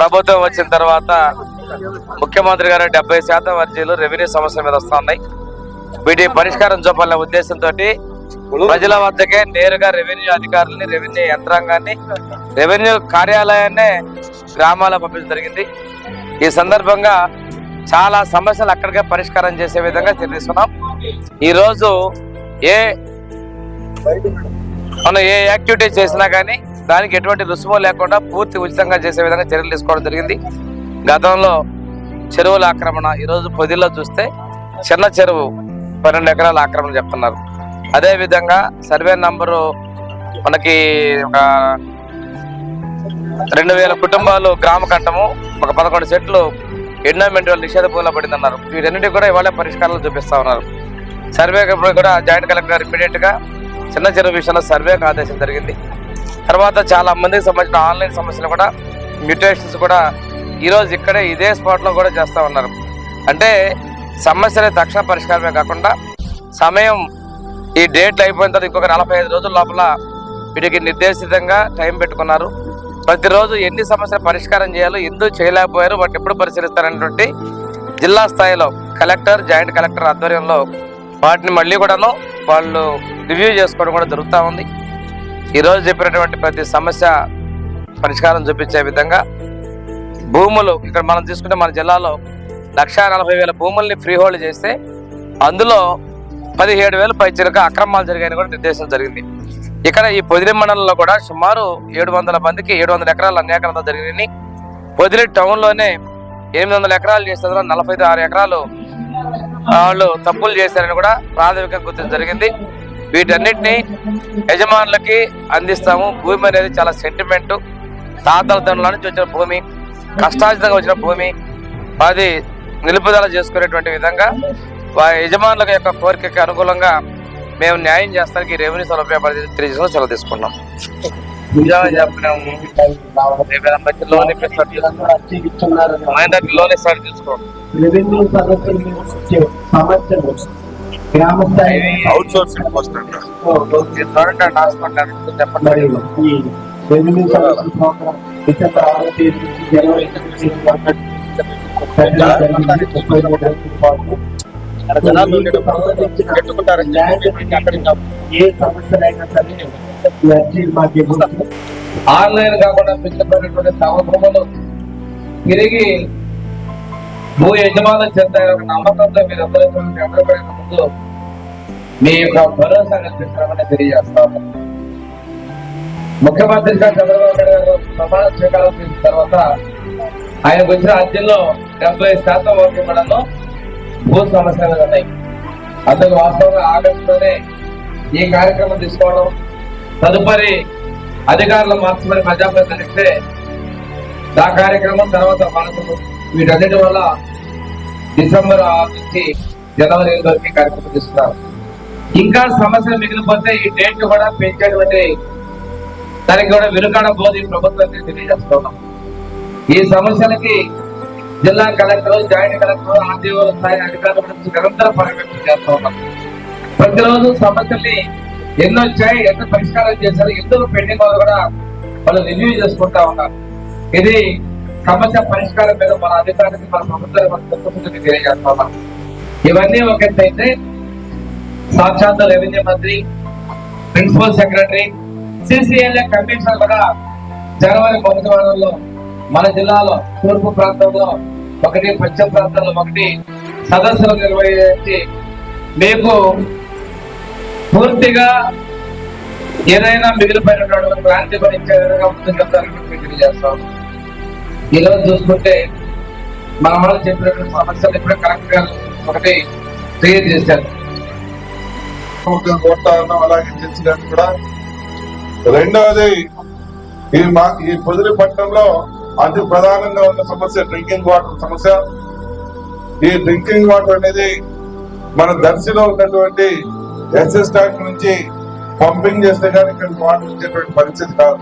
ప్రభుత్వం వచ్చిన తర్వాత ముఖ్యమంత్రి గారు డెబ్బై శాతం అర్జీలు రెవెన్యూ సమస్య మీద వస్తా ఉన్నాయి. వీటి పరిష్కారం చూపాలనే ఉద్దేశంతో ప్రజల వద్దకే నేరుగా రెవెన్యూ అధికారులని రెవెన్యూ యంత్రాంగాన్ని రెవెన్యూ కార్యాలయాన్నే గ్రామాల పంపించడం జరిగింది. ఈ సందర్భంగా చాలా సమస్యలు అక్కడికే పరిష్కారం చేసే విధంగా తీసుకున్నాం ఈరోజు ఏ మనం ఏ యాక్టివిటీ చేసినా కానీ దానికి ఎటువంటి రుసుము లేకుండా పూర్తి ఉచితంగా చేసే విధంగా చర్యలు తీసుకోవడం జరిగింది. గతంలో చెరువుల ఆక్రమణ ఈరోజు పొదిలో చూస్తే చిన్న చెరువు పన్నెండు ఎకరాల ఆక్రమణ చెప్తున్నారు. అదేవిధంగా సర్వే నంబరు మనకి ఒక రెండు వేల కుటుంబాలు గ్రామ కంటము ఒక పదకొండు సెట్లు ఎండోమెంట్ నిషేధ భూమిలో పడింది అన్నారు కూడా ఇవాళ పరిష్కారాలు చూపిస్తా ఉన్నారు. సర్వే కూడా జాయింట్ కలెక్టర్ గారు చిన్న చెరువు విషయంలో సర్వేకు ఆదేశం జరిగింది. తర్వాత చాలా మందికి సంబంధించిన ఆన్లైన్ సమస్యలు కూడా మ్యూటేషన్స్ కూడా ఈరోజు ఇక్కడే ఇదే స్పాట్లో కూడా చేస్తూ ఉన్నారు. అంటే సమస్యల తక్షణ పరిష్కారమే కాకుండా సమయం ఈ డేట్లు అయిపోయిన తర్వాత ఇంకొక నలభై ఐదు రోజుల లోపల వీటికి నిర్దేశితంగా టైం పెట్టుకున్నారు. ప్రతిరోజు ఎన్ని సమస్యలు పరిష్కారం చేయాలో ఎందుకు చేయలేకపోయారు వాటిని ఎప్పుడు పరిశీలిస్తారనేటువంటి జిల్లా స్థాయిలో కలెక్టర్ జాయింట్ కలెక్టర్ ఆధ్వర్యంలో వాటిని మళ్ళీ కూడాను వాళ్ళు రివ్యూ చేసుకోవడం కూడా జరుగుతూ ఉంది. ఈరోజు చెప్పినటువంటి ప్రతి సమస్య పరిష్కారం చూపించే విధంగా భూములు ఇక్కడ మనం తీసుకుంటే మన జిల్లాలో లక్ష నలభై వేల భూముల్ని ఫ్రీ హోల్డ్ చేస్తే అందులో పదిహేడు వేల పైచీలకు అక్రమాలు జరిగాయని కూడా నిర్దేశం జరిగింది. ఇక్కడ ఈ పొదిలి మండలంలో కూడా సుమారు ఏడు వందల మందికి ఏడు వందల ఎకరాలు అన్యాకరంతో జరిగినాయి పొదిలి టౌన్లోనే ఎనిమిది వందల ఎకరాలు చేస్తే నలభై ఆరు ఎకరాలు వాళ్ళు తప్పులు చేశారని కూడా ప్రాథమికంగా గుర్తించడం జరిగింది. వీటన్నిటిని యజమానులకి అందిస్తాము. భూమి అనేది చాలా సెంటిమెంట్ తాతల తండ్రుల నుంచి వచ్చిన భూమి కష్టార్జితంగా వచ్చిన భూమి అది నిలుపుదల చేసుకునేటువంటి విధంగా వారి యజమానుల యొక్క కోరికకి అనుకూలంగా మేము న్యాయం చేస్తానికి రెవెన్యూ సౌలభ్యపడి తెలియజేసుకుని సెలవు తీసుకున్నాం లోన్ ఇప్పిస్తారు లోన్ ఇస్తాడు తీసుకో అవుట్ సోర్సింగ్ పోస్ట్ అంట గవర్నమెంట్ హాస్పిటల్ చెప్పండి. మరియు ఈ రెవెన్యూ సమస్యల ప్రోగ్రాం డిసెంబర్ ఆరో తేదీ నుంచి జనవరి ఎనిమిది వరకు జరిగింది. ముప్పై మూడు రోజుల పాటు సంబంధించిన ల్యాండ్ ఏ సమస్యలైనా సరే. ఆన్లైన్ కాకుండా పిచ్చిపోయినటువంటి తమ భూములు తిరిగి భూ యజమానులు చెందారు నమ్మకంతో మీరు అందరూ ముందు మీ యొక్క భరోసా కల్పిస్తామని తెలియజేస్తాము ముఖ్యమంత్రిగా చంద్రబాబు నాయుడు గారు ప్రమాణ స్వీకారం చేసిన తర్వాత ఆయనకు వచ్చిన అర్జీల్లో డెబ్బై శాతం ఓకే ఇవ్వడంలో భూ సమస్యలు ఉన్నాయి. అందుకు వాస్తవంగా ఆగస్టులోనే ఈ కార్యక్రమం తీసుకోవడం తదుపరి అధికారులు మార్చమని ప్రజాప్రతినిధులు ఇస్తే ఆ కార్యక్రమం తర్వాత మనకు వీటన్నిటి వల్ల డిసెంబర్ ఆరు నుంచి జనవరి వరకు కార్యక్రమం తీసుకున్నారు ఇంకా సమస్యలు మిగిలిపోతే ఈ డేట్ కూడా పెంచేటువంటి దానికి కూడా వెనుకాడ ఈ ప్రభుత్వానికి తెలియజేస్తున్నాం. ఈ సమస్యలకి జిల్లా కలెక్టర్ జాయింట్ కలెక్టర్ ఆర్డీఓ స్థాయి అధికారుల నుంచి నిరంతర పర్యవేక్షణ చేస్తూ ఉన్నాం. ప్రతిరోజు సమస్యల్ని ఎన్నో వచ్చాయి ఎంత పరిష్కారం చేశారు ఎందుకు పెండింగ్ వాళ్ళు కూడా వాళ్ళు రివ్యూ చేసుకుంటా ఉన్నారు. ఇది సమస్య పరిష్కారం మీద మన అధికారికి మన ప్రభుత్వానికి మన చిత్తశుద్ధిని తెలియజేస్తా ఉన్నాం. ఇవన్నీ ఒకటైతే సాక్షాత్ రెవెన్యూ మంత్రి ప్రిన్సిపల్ సెక్రటరీ సిసిఎల్ఏ కమిషనర్ కూడా జనవరి మొదటి వారంలో మన జిల్లాలో తూర్పు ప్రాంతంలో ఒకటి పశ్చిమ ప్రాంతంలో ఒకటి సదస్సులు నిర్వహించి మీకు పూర్తిగా ఏదైనా మిగిలిపోయినటువంటి క్రాంతి భరించే విధంగా ముందుకు వెళ్తారని తెలియజేస్తాం ఈరోజు చూసుకుంటే మన వాళ్ళు చెప్పినటువంటి సమస్యలు ఇప్పుడే కరెక్ట్గా ఒకటి క్లియర్ చేశారు. కొట్టాలన్నా అలాగే చర్చడానికి కూడా. రెండవది ఈ మా ఈ పొదిలి పట్టణంలో అతి ప్రధానంగా ఉన్న సమస్య డ్రింకింగ్ వాటర్ సమస్య. ఈ డ్రింకింగ్ వాటర్ అనేది మన దర్శిలో ఉన్నటువంటి ఎస్ఎస్ ట్యాంక్ నుంచి పంపింగ్ చేస్తే కానీ ఇక్కడ వాటర్ ఇచ్చేటువంటి పరిస్థితి కాదు.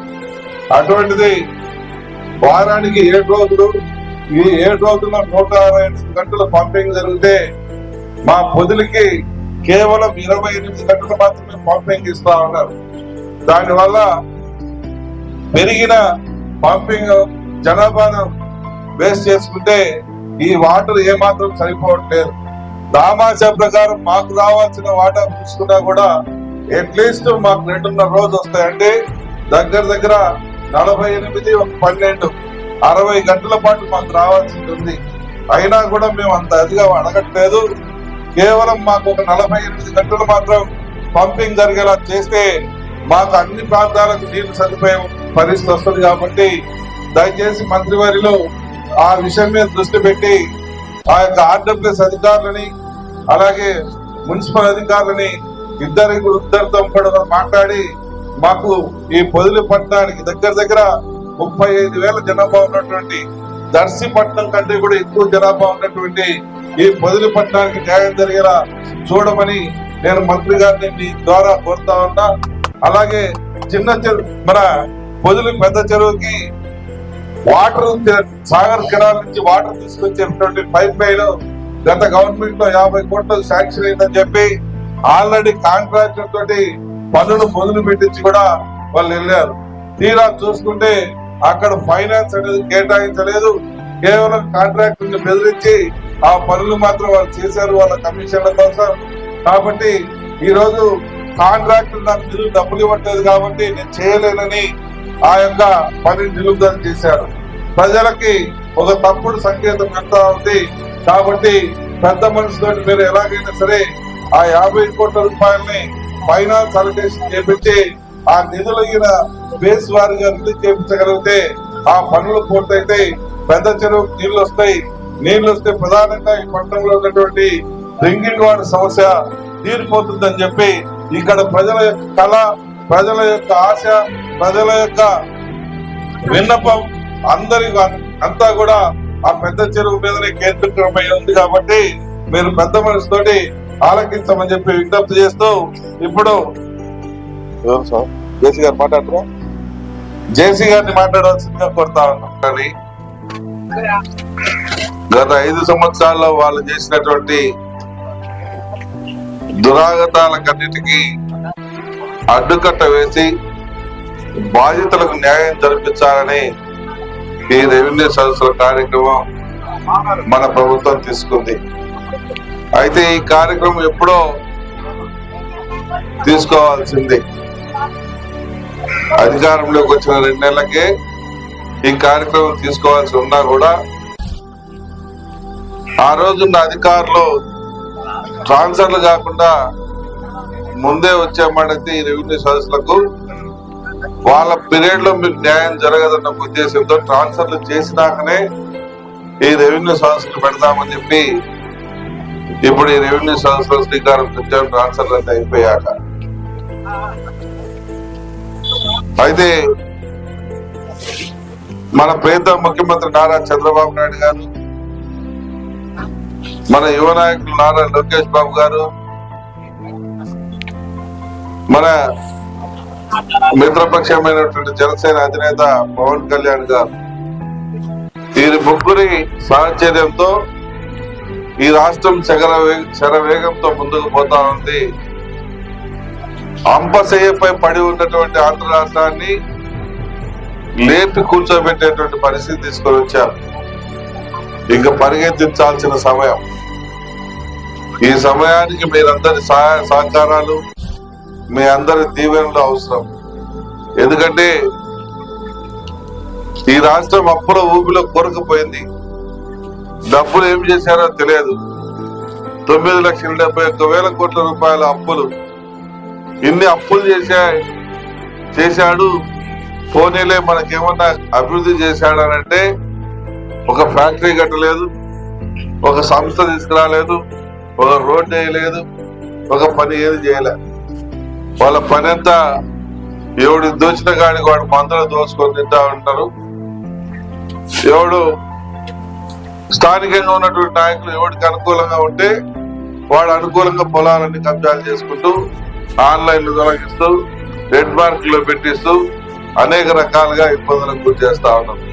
అటువంటిది వారానికి ఏడు రోజులు ఈ ఏడు రోజుల్లో నూట అరవై ఎనిమిది గంటలు పంపింగ్ జరిగితే మా పొదులకి కేవలం ఇరవై ఎనిమిది గంటలు మాత్రమే పంపింగ్ ఇస్తా ఉన్నారు. దానివల్ల పెరిగిన పంపింగ్ జనాభాను బేస్ చేసుకుంటే ఈ వాటర్ ఏమాత్రం సరిపోవట్లేదు. దామాచ ప్రకారం మాకు రావాల్సిన వాటర్ చూసుకున్నా కూడా అట్లీస్ట్ మాకు రెండున్నర రోజు వస్తాయంటే దగ్గర దగ్గర నలభై ఎనిమిది ఒక పన్నెండు అరవై గంటల పాటు మాకు రావాల్సి ఉంది అయినా కూడా మేము అంత అదిగా అడగట్లేదు. కేవలం మాకు ఒక నలభై ఎనిమిది గంటలు మాత్రం పంపింగ్ జరిగేలా చేస్తే మాకు అన్ని ప్రాంతాలకు నీళ్ళు సదుపాయం పరిస్థితి వస్తుంది కాబట్టి దయచేసి మంత్రివారిలో ఆ విషయం మీద దృష్టి పెట్టి ఆ యొక్క ఆర్డబ్ల్యూఎస్ అధికారులని అలాగే మున్సిపల్ అధికారులని ఇద్దరి ఇద్దరితో కూడా మాట్లాడి మాకు ఈ పొదిలి పట్టణానికి దగ్గర దగ్గర ముప్పై ఐదు వేల జనాభా ఉన్నటువంటి దర్శి పట్టణం కంటే కూడా ఎక్కువ జనాభా ఉన్నటువంటి ఈ పొదిలి పట్టణానికి న్యాయం జరిగేలా చూడమని నేను మంత్రి గారిని మీ ద్వారా కోరుతా ఉన్నా. అలాగే చిన్న చెరువు మన పొదులు పెద్ద చెరువుకి వాటర్ సాగర్ కిరాల నుంచి వాటర్ తీసుకొచ్చేటువంటి పైప్ లైన్ గత గవర్నమెంట్లో యాభై కోట్లు శాంక్షన్ అయిందని చెప్పి ఆల్రెడీ కాంట్రాక్టర్ తోటి పనులు మొదలు పెట్టించి కూడా వాళ్ళు వెళ్ళారు. తీరా చూసుకుంటే అక్కడ ఫైనాన్స్ అనేది కేటాయించలేదు. కేవలం కాంట్రాక్టర్ బెదిరించి ఆ పనులు మాత్రం వాళ్ళు చేశారు వాళ్ళ కమిషన్ల కోసం కాబట్టి ఈరోజు కాంట్రాక్ట్ కాంట్రాక్టర్ నాకు నిధులు డబ్బులు ఇవ్వట్లేదు కాబట్టి నేను చేయలేనని ఆ యొక్క పని నిలుపుదల చేశారు. ప్రజలకి ఒక తప్పుడు సంకేతం పెడతా ఉంది. కాబట్టి పెద్ద మనసుతో మీరు ఎలాగైనా సరే ఆ యాభై కోట్ల రూపాయలని ఫైనాన్స్ అలొకేషన్ చేపించి ఆ నిధులైన బేస్ వారిగా నిధులు చేయించగలిగితే ఆ పనులు పూర్తయితే పెద్ద చెరువు నీళ్ళు వస్తాయి. నీళ్ళు వస్తే ప్రధానంగా ఈ పట్టణంలో ఉన్నటువంటి డ్రింకింగ్ వాటర్ సమస్య తీరిపోతుందని చెప్పి ఇక్కడ ప్రజల యొక్క కళ ప్రజల యొక్క ఆశ ప్రజల యొక్క విన్నపం అందరి అంతా కూడా ఆ పెద్ద చెరువు మీదనే కేంద్రీకృతమై ఉంది కాబట్టి మీరు పెద్ద మనసుతోటి ఆలకించమని చెప్పి విజ్ఞప్తి చేస్తూ ఇప్పుడు సార్? జేసీ గారు మాట్లాడతారా జేసీ గారిని మాట్లాడాల్సిందిగా కోరుతా ఉన్నాం. కానీ గత ఐదు సంవత్సరాల్లో వాళ్ళు చేసినటువంటి దురాగతాలకన్నిటికీ అడ్డుకట్ట వేసి బాధితులకు న్యాయం జరిపించాలని ఈ రెవెన్యూ సదస్సుల కార్యక్రమం మన ప్రభుత్వం తీసుకుంది. అయితే ఈ కార్యక్రమం ఎప్పుడో తీసుకోవాల్సింది. అధికారంలోకి వచ్చిన రెండు నెలలకే ఈ కార్యక్రమం తీసుకోవాల్సి ఉన్నా కూడా ఆ రోజున్న అధికారులు ట్రాన్స్ఫర్లు కాకుండా ముందే వచ్చామంటే ఈ రెవెన్యూ సదస్సులకు వాళ్ళ పీరియడ్లో మీకు న్యాయం జరగదన్న ఉద్దేశంతో ట్రాన్స్ఫర్లు చేసినాకనే ఈ రెవెన్యూ సదస్సులు పెడతామని చెప్పి ఇప్పుడు ఈ రెవెన్యూ సదస్సులు శ్రీకారం చుట్టాం ట్రాన్స్ఫర్లు అంటే అయిపోయాక. అయితే మన ప్రేత ముఖ్యమంత్రి నారా చంద్రబాబు నాయుడు గారు మన యువ నాయకులు నారా లోకేష్ బాబు గారు మన మిత్రపక్షమైనటువంటి జనసేన అధినేత పవన్ కళ్యాణ్ గారు వీరి ముగ్గురి సాహచర్యంతో ఈ రాష్ట్రం శగర శరవేగంతో ముందుకు పోతా ఉంది. అంపశయ్యపై పడి ఉన్నటువంటి ఆంధ్ర రాష్ట్రాన్ని లేపి కూర్చోబెట్టేటువంటి పరిస్థితి తీసుకొని వచ్చారు. ఇంకా పరిగెత్తించాల్సిన సమయం. ఈ సమయానికి మీరందరి సహాయ సహకారాలు మీ అందరి దీవెనలు అవసరం. ఎందుకంటే ఈ రాష్ట్రం అప్పుల ఊపిలో కొరకపోయింది. డబ్బులు ఏం చేశారో తెలియదు. తొమ్మిది లక్షల డెబ్బై ఒక్క వేల కోట్ల రూపాయల అప్పులు. ఇన్ని అప్పులు చేశా చేశాడు పోనీలే మనకేమన్నా అభివృద్ధి చేశాడనంటే ఒక ఫ్యాక్టరీ కట్టలేదు ఒక సంస్థ తీసుకురాలేదు ఒక రోడ్డు వేయలేదు ఒక పని ఏది చేయలే. వాళ్ళ పని అంతా ఎవడు దోచిన కాడికి వాడు మందులు దోచుకొని తింటా ఉంటారు. ఎవడు స్థానికంగా ఉన్నటువంటి నాయకులు ఎవరికి అనుకూలంగా ఉంటే వాడు అనుకూలంగా పొలాలన్నీ కబ్జాలు చేసుకుంటూ ఆన్లైన్లు తొలగిస్తూ రెడ్ మార్క్లో పెట్టిస్తూ అనేక రకాలుగా ఇబ్బందులకు గురి చేస్తా ఉన్నారు